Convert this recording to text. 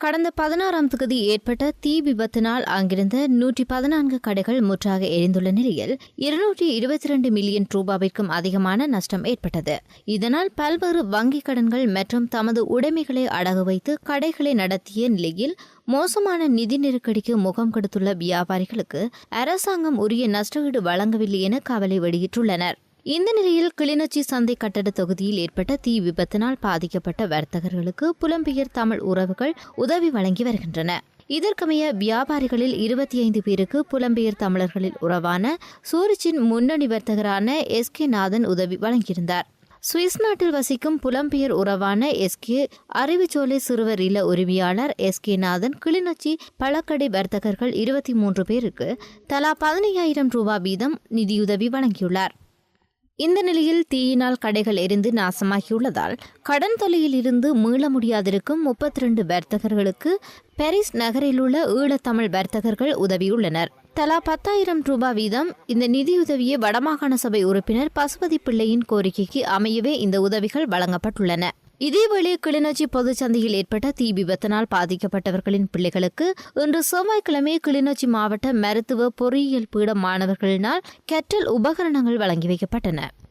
கடந்த பதினாறாம் தேதி ஏற்பட்ட தீ விபத்தினால் அங்கிருந்த நூற்றி பதினான்கு கடைகள் முற்றாக எரிந்துள்ள நிலையில் இருநூற்றி இருபத்தி இரண்டு மில்லியன் ரூபாவிற்கும் அதிகமான நஷ்டம் ஏற்பட்டது. இதனால் பல்வேறு வங்கிக் கடன்கள் மற்றும் தமது உடைமைகளை அடகு வைத்து கடைகளை நடத்திய நிலையில் மோசமான நிதி நெருக்கடிக்கு முகம் கொடுத்துள்ள வியாபாரிகளுக்கு அரசாங்கம் உரிய நஷ்டஈடு வழங்கவில்லை என கவலை வெளியிட்டுள்ளனர். இந்த நிலையில் கிளிநொச்சி சந்தை கட்டட தொகுதியில் ஏற்பட்ட தீ விபத்தினால் பாதிக்கப்பட்ட வர்த்தகர்களுக்கு புலம்பெயர் தமிழ் உறவுகள் உதவி வழங்கி வருகின்றன. இதற்கமைய வியாபாரிகளில் இருபத்தி ஐந்து பேருக்கு புலம்பெயர் தமிழர்களில் உறவான சூரிச்சின் முன்னணி வர்த்தகரான எஸ் கே நாதன் உதவி வழங்கியிருந்தார். சுவிஸ் நாட்டில் வசிக்கும் புலம்பெயர் உறவான எஸ்கே அறிவுச்சோலை சிறுவர் இல்ல உரிமையாளர் எஸ் கே நாதன் கிளிநொச்சி பழக்கடை வர்த்தகர்கள் இருபத்தி மூன்று பேருக்கு தலா பதினையாயிரம் ரூபாய் வீதம் நிதியுதவி வழங்கியுள்ளார். இந்த நிலையில் தீயினால் கடைகள் எரிந்து நாசமாகியுள்ளதால் கடன் தொல்லையில் இருந்து மீள முடியாதிருக்கும் முப்பத்தி ரெண்டு வர்த்தகர்களுக்கு பாரிஸ் நகரிலுள்ள ஈழத்தமிழ் வர்த்தகர்கள் உதவியுள்ளனர். தலா பத்தாயிரம் ரூபாய் வீதம் இந்த நிதியுதவியை வடமாகாண சபை உறுப்பினர் பசுபதி பிள்ளையின் கோரிக்கைக்கு அமையவே இந்த உதவிகள் வழங்கப்பட்டுள்ளன. இதேவேளை கிளிநொச்சி பொதுச்சந்தையில் ஏற்பட்ட தீ விபத்தினால் பாதிக்கப்பட்டவர்களின் பிள்ளைகளுக்கு இன்று செவ்வாய்க்கிழமை கிளிநொச்சி மாவட்ட மருத்துவ பொறியியல் பீட மாணவர்களினால் கற்றல் உபகரணங்கள் வழங்கி வைக்கப்பட்டன.